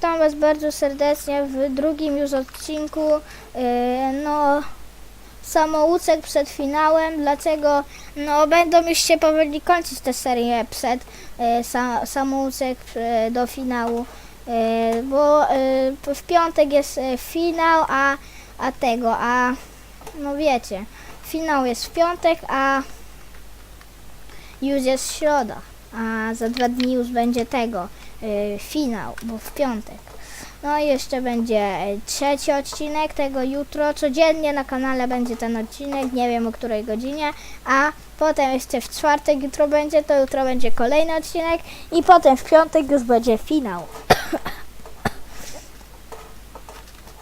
witam Was bardzo serdecznie w drugim już odcinku. Yy, no, samouczek przed finałem, dlaczego no, będą już się powoli kończyć te serie przed sa, samouczek yy, do finału. Bo w piątek jest finał, a, a tego, a no wiecie, finał jest w piątek, a już jest środa, a za dwa dni już będzie tego finał, bo w piątek. No i jeszcze będzie y, trzeci odcinek tego jutro. Codziennie na kanale będzie ten odcinek, nie wiem o której godzinie, a potem jeszcze w czwartek jutro będzie, to jutro będzie kolejny odcinek i potem w piątek już będzie finał.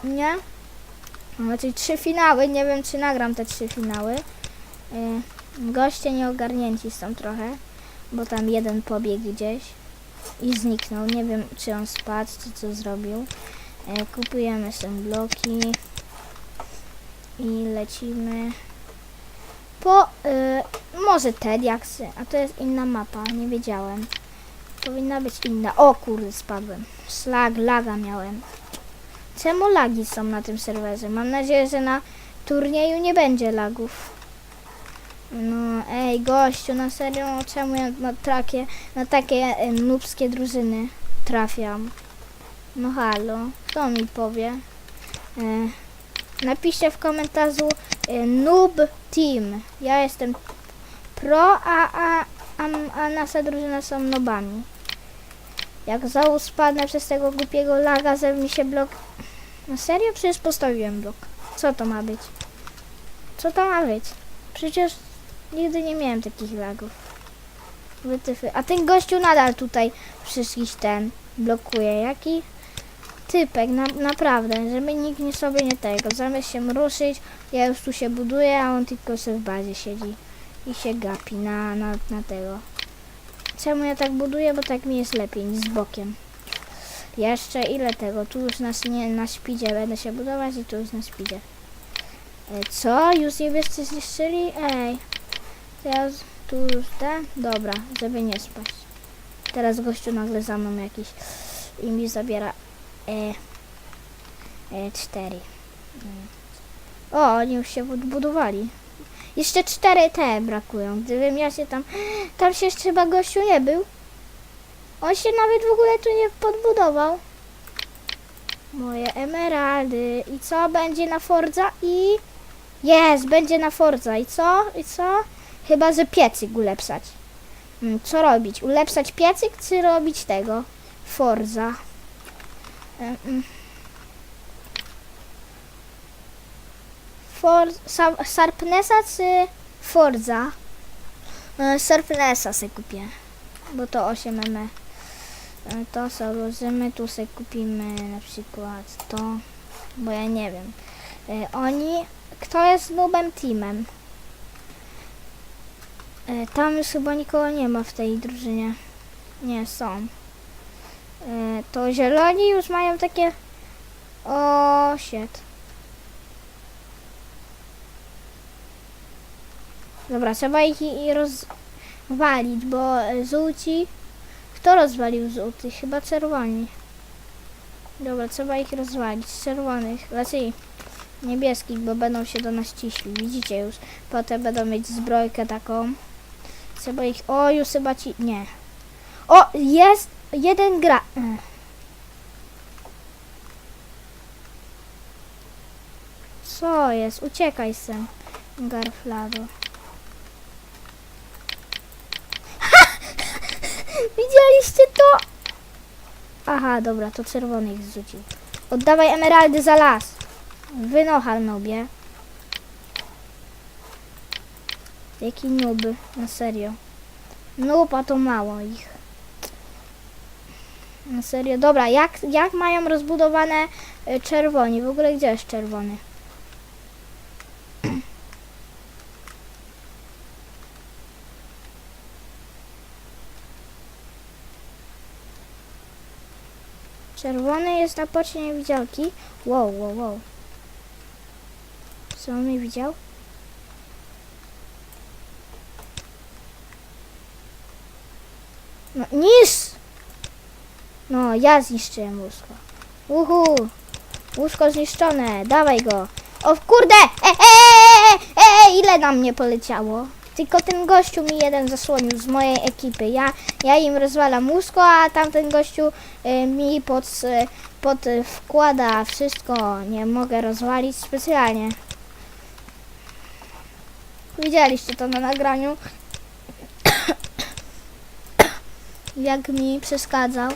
nie? Znaczy trzy finały, nie wiem czy nagram te trzy finały. Y, goście nieogarnięci są trochę, bo tam jeden pobiegł gdzieś i zniknął. Nie wiem, czy on spadł, czy co zrobił. E, kupujemy sobie bloki i lecimy po e, może Tediaksy, a to jest inna mapa, nie wiedziałem. Powinna być inna. O kurde, spadłem. Slag, laga miałem. Czemu lagi są na tym serwerze? Mam nadzieję, że na turnieju nie będzie lagów. No, ej, gościu, na serio, czemu ja na, takie, na takie e, nubskie drużyny trafiam? No halo, kto mi powie? E, napiszcie w komentarzu e, noob team. Ja jestem pro, a, a, a, a nasze drużyny są nobami. Jak załóż spadnę przez tego głupiego laga, że mi się blok... Na serio? Przecież postawiłem blok. Co to ma być? Co to ma być? Przecież Nigdy nie miałem takich lagów. Wytyfy. A ten gościu nadal tutaj wszystkich ten blokuje. Jaki typek, na, naprawdę, żeby nikt nie sobie nie tego. Zamiast się ruszyć, ja już tu się buduję, a on tylko sobie w bazie siedzi i się gapi na, na, na tego. Czemu ja tak buduję? Bo tak mi jest lepiej niż z bokiem. Jeszcze ile tego? Tu już na, nie, na śpidzie będę się budować i tu już na śpidzie. E, Co? Już niebiescy zniszczyli? Ej. Teraz tu już te? Dobra, żeby nie spać. Teraz gościu nagle za mną jakiś i mi zabiera e, e, cztery. O, oni już się budowali. Jeszcze cztery te brakują. Gdybym ja się tam... Tam się jeszcze chyba gościu nie był. On się nawet w ogóle tu nie podbudował. Moje emeraldy. I co? Będzie na Forza i... Jest, będzie na Forza. I co? I co? Chyba, że piecyk ulepszać. Mm, Co robić? Ulepszać piecyk, czy robić tego? Forza. Em, mm. For, sa, Sharpnessa czy Forza? E, Sharpnessa sobie kupię. Bo to 8 mm. E, To rozumiem, tu sobie kupimy na przykład to. Bo ja nie wiem. E, Oni... Kto jest nubem teamem? E, Tam już chyba nikogo nie ma w tej drużynie. Nie, są. E, To zieloni już mają takie... O, shit. Dobra, trzeba ich i rozwalić, bo e, żółci... Kto rozwalił żółtych? Chyba czerwoni. Dobra, trzeba ich rozwalić. Czerwonych, raczej niebieskich, bo będą się do nas ciśli. Widzicie już. Potem będą mieć zbrojkę taką. Trzeba ich... O, już chyba ci... Nie. O, jest jeden gra... Ech. Co jest? Uciekaj sen, Garflado. Widzieliście to? Aha, dobra, to czerwony ich zrzucił. Oddawaj emeraldy za las. Wynochal nobie. Jaki noob, na serio. Noob, a to mało ich. Na serio. Dobra, jak, jak mają rozbudowane y, czerwoni? W ogóle gdzie jest czerwony? Czerwony jest na pocie niewidzialki. Wow, wow, wow. Co on mnie widział? No, niż! No, ja zniszczyłem łóżko. Uhu. Łóżko zniszczone. Dawaj go. O kurde! E, e, e, e, e, ile na mnie poleciało? Tylko ten gościu mi jeden zasłonił z mojej ekipy. Ja, ja im rozwalam łóżko, a tamten gościu y, mi pod, y, pod y, wkłada wszystko. Nie mogę rozwalić specjalnie. Widzieliście to na nagraniu. Jak mi przeszkadzał.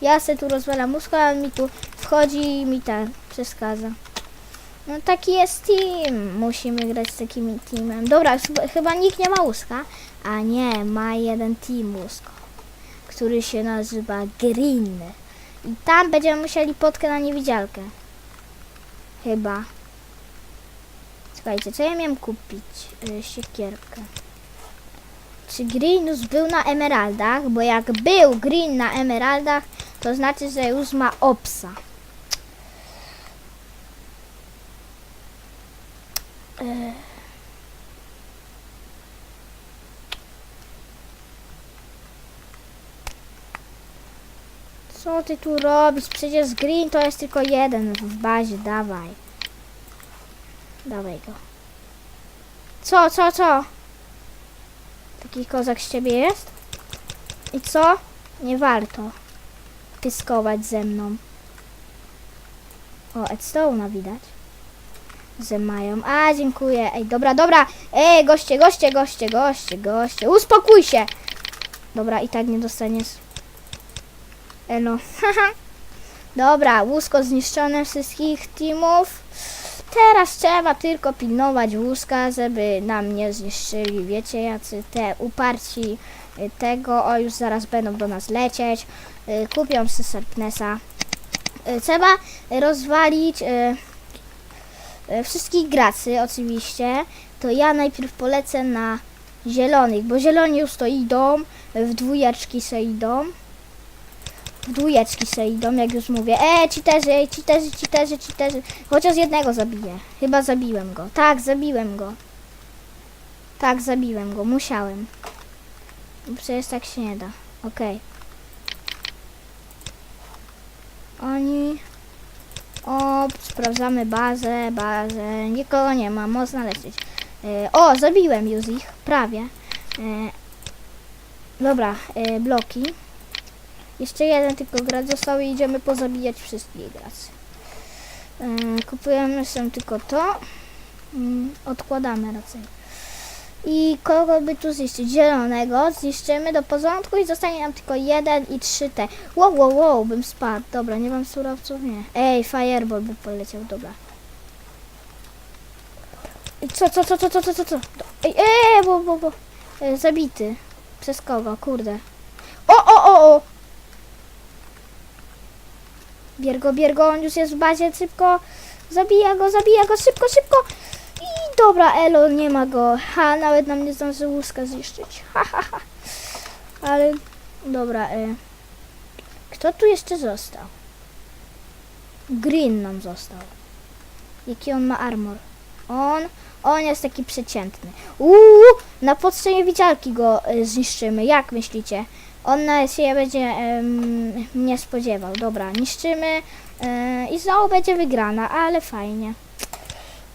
Ja se tu rozwalam łóżko, a on mi tu wchodzi i mi tak przeszkadza. No taki jest team. Musimy grać z takim teamem. Dobra, chyba, nikt nie ma łóżka. A nie, ma jeden team łóżko, który się nazywa Green. I tam będziemy musieli potkę na niewidzialkę. Chyba. Słuchajcie, co ja miałem kupić? Y, siekierkę. Czy Greenus był na emeraldach? Bo jak był Green na emeraldach, to znaczy, że już ma opsa. E. Co ty tu robisz? Przecież green to jest tylko jeden w bazie, dawaj. Dawaj go. Co, co, co? Taki kozak z ciebie jest? I co? Nie warto pyskować ze mną. O, Edstone'a widać że mają. A, dziękuję. Ej, dobra, dobra. Ej, goście, goście, goście, goście, goście. Uspokój się. Dobra, i tak nie dostaniesz. Elo. Dobra, łóżko zniszczone wszystkich teamów. Teraz trzeba tylko pilnować łóżka, żeby nam nie zniszczyli. Wiecie, jacy te uparci y, tego. O, już zaraz będą do nas lecieć. Y, Kupią Serpnesa. Y, Trzeba rozwalić... wszystkich graczy oczywiście, to ja najpierw polecę na zielonych, bo zieloni już to idą, w dwójeczki se idą. Dwójeczki se idą, jak już mówię. E, cheaterzy, ej, cheaterzy, cheaterzy, cheaterzy. Chociaż jednego zabiję. Chyba zabiłem go. Tak, zabiłem go. Tak, zabiłem go. Musiałem. Bo Przecież tak się nie da. Okej. Oni... O, sprawdzamy bazę, bazę. Nikogo nie ma, można lecieć. E, o, zabiłem już ich, prawie. E, dobra, e, bloki. Jeszcze jeden tylko gracz został i idziemy pozabijać wszystkich graczy. E, kupujemy sobie tylko to. Mm, odkładamy raczej. I kogo by tu zniszczyć? Zielonego zniszczymy do porządku i zostanie nam tylko jeden i trzy te. Wow, wow, wow, bym spadł. Dobra, nie mam surowców, nie. Ej, fireball by poleciał, dobra. Co, co, co, co, co, co, co, co? Ej, ej, bo, bo, bo. E, zabity. Przez kogo, kurde. O, o, o, o! Biergo, biergo, on już jest w bazie, szybko. Zabija go, zabija go, szybko, szybko. I dobra, Elo, nie ma go. Ha, nawet nam nie zdążył łuska zniszczyć. Ha, ha, ha. Ale, dobra, e. Kto tu jeszcze został? Green nam został. Jaki on ma armor? On, on jest taki przeciętny. Uuu, na podstawie niewidzialki go e, zniszczymy. Jak myślicie? On na się będzie nie spodziewał. Dobra, niszczymy e, i znowu będzie wygrana, ale fajnie.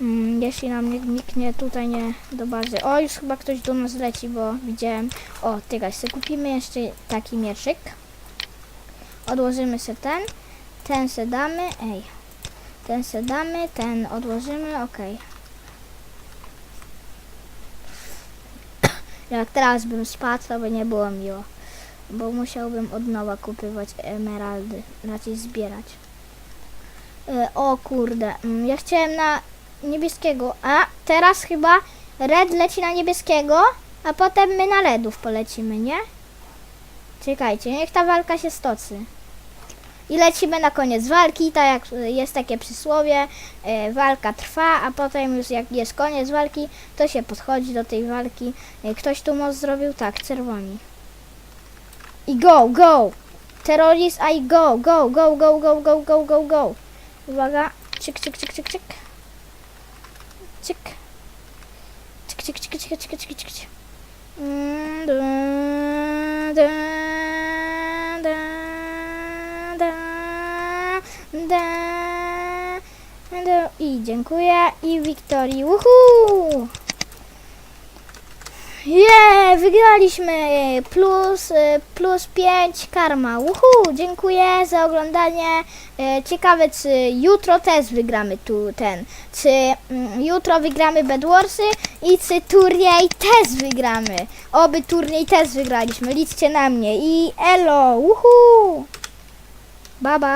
Mm, jeśli nam nie, nikt nie tutaj nie do bazy. O, już chyba ktoś do nas leci, bo widziałem. O, tyle, sobie kupimy jeszcze taki mieczyk. Odłożymy sobie ten. Ten se damy. Ej. Ten se damy, ten odłożymy, okej. Jak teraz bym spadł, to by nie było miło. Bo musiałbym od nowa kupywać emeraldy. Raczej zbierać. E, o kurde, mm, ja chciałem na niebieskiego. A teraz chyba red leci na niebieskiego, a potem my na ledów polecimy, nie? Czekajcie, niech ta walka się stoczy. I lecimy na koniec walki, tak jak jest takie przysłowie, e, walka trwa, a potem już jak jest koniec walki, to się podchodzi do tej walki. E, ktoś tu most zrobił? Tak, czerwoni. I go, go! Terrorist, I go, go, go, go, go, go, go, go, go. Uwaga, czyk, czyk, czyk, czyk. Czyk. Czyk, czyk, czyk, czyk, czyk, czyk, czyk, czyk. Mm, da, da, da, da, Da, da, I dziękuję. I Wiktorii. Uhu! Je, wygraliśmy! Plus, y, plus 5 karma. Uhu! Dziękuję za oglądanie. E, Ciekawe, czy jutro też wygramy tu ten. Czy mm, jutro wygramy Bedwarsy i czy turniej też wygramy. Oby turniej też wygraliśmy. Liczcie na mnie. I elo! Uhu! Baba!